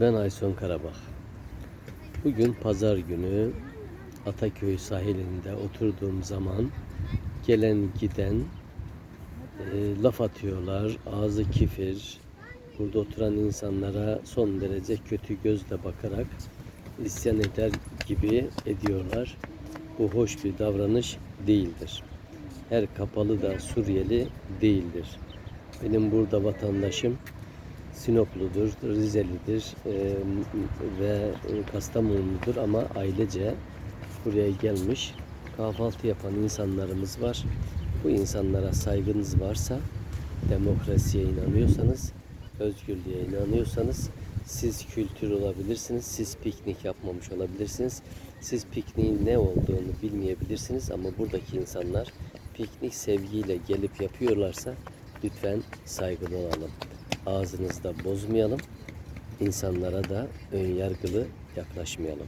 Ben Ayson Karabak. Bugün pazar günü Ataköy sahilinde oturduğum zaman gelen giden e, laf atıyorlar, ağzı kifir. Burada oturan insanlara son derece kötü gözle bakarak isyan eder gibi ediyorlar. Bu hoş bir davranış değildir. Her kapalı da Suriyeli değildir. Benim burada vatandaşım Sinopludur, Rizelidir e, ve Kastamonu'dur ama ailece buraya gelmiş kahvaltı yapan insanlarımız var. Bu insanlara saygınız varsa, demokrasiye inanıyorsanız, özgürlüğe inanıyorsanız siz kültür olabilirsiniz, siz piknik yapmamış olabilirsiniz. Siz pikniğin ne olduğunu bilmeyebilirsiniz ama buradaki insanlar piknik sevgiyle gelip yapıyorlarsa lütfen saygılı olalım. Ağzınızda bozmayalım. İnsanlara da ön yargılı yaklaşmayalım.